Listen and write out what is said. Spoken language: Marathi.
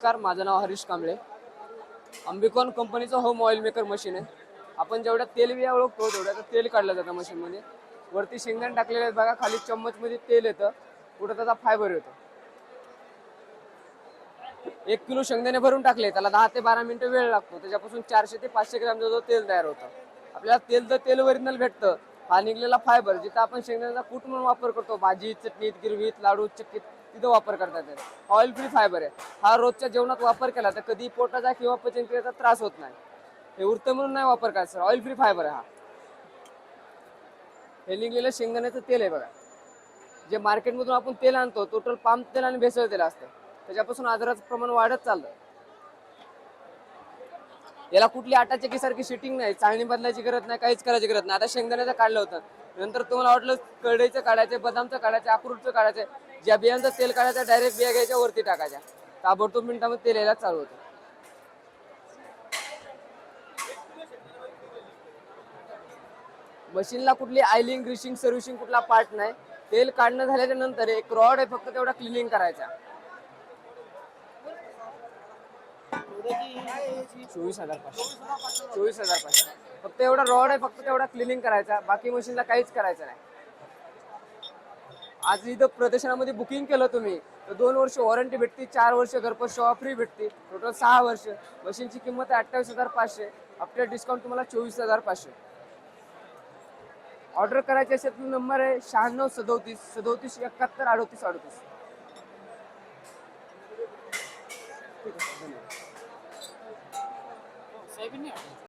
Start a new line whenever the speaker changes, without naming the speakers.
नमस्कार माझं नाव हरीश कांबळे. अंबिकॉन कंपनीचं होम ऑइल मेकर मशीन आहे. आपण जेवढ्या तेल बिया ओळखतो तेवढ्या तेल काढलं जातं मशीनमध्ये वरती शेंगदाणे टाकलेले आहेत बघा खाली चम्मचमध्ये तेल येतं. पुढे त्याचा फायबर येतो. एक किलो शेंगदाणे भरून टाकले त्याला दहा ते बारा मिनिटं वेळ लागतो. त्याच्यापासून चारशे ते पाचशे ग्रॅमचा जो तेल तयार होतं. आपल्याला तेल तर तेल ओरिजिनल भेटतं. हा निघलेला फायबर जिथं आपण शेंगदाण्याचा कूट म्हणून वापर करतो. भाजी चटणीत गिरवीत लाडू चक्कीत. तिथं वापर करतात ऑइल फ्री फायबर आहे. हा रोजच्या जेवणात वापर केला तर कधी पोटाचा किंवा पचनक्रियेचा त्रास होत नाही. हे उरतं म्हणून नाही वापर करायचं सर ऑइल फ्री फायबर आहे हा. हे निघलेलं शेंगदाण्याचं तेल आहे बघा. जे मार्केटमधून आपण तेल आणतो टोटल पाम तेल आणि भेसळ तेल असतं. त्याच्यापासून आजाराचं प्रमाण वाढत चाललं. याला कुठली आटाचकी सारखी शिटिंग नाही चाळणी बदलायची गरज नाही काहीच करायची गरज नाही. आता शेंगदाण्याचं काढलं होतं. नंतर तुम्हाला वाटलं कढईचं काढायचं बदामचं काढायचं अक्रूटचं काढायचं ज्या बियांचं तेल काढायचं डायरेक्ट बिया घ्यायच्या वरती टाकायच्या. ताबडतोब मिनिटामध्ये तेल यायला चालू होतं. मशीनला कुठली आयलिंग ग्रीशिंग सर्व्हिसिंग कुठला पार्ट नाही. तेल काढणं झाल्याच्यानंतर एक रॉड आहे फक्त तेवढा क्लिनिंग करायचा. चोवीस हजार पाचशे. चोवीस हजार पाचशे. फक्त एवढा रॉड आहे फक्त तेवढा क्लिनिंग करायचा. बाकी मशीनला काहीच करायचं नाही. आज इथं प्रदर्शनामध्ये बुकिंग केलं तुम्ही तर दोन वर्ष वॉरंटी भेटते चार वर्ष घरपोच शॉ फ्री भेटते. टोटल सहा वर्ष. मशीनची किंमत आहे अठ्ठावीस हजार पाचशे. आफ्टर डिस्काउंट तुम्हाला चोवीस हजार पाचशे. ऑर्डर करायची असेल तर नंबर आहे शहाण्णव सदोतीस सदोतीस एकाहत्तर अडोतीस अडोतीस. ठीक आहे धन्यवाद. 对面。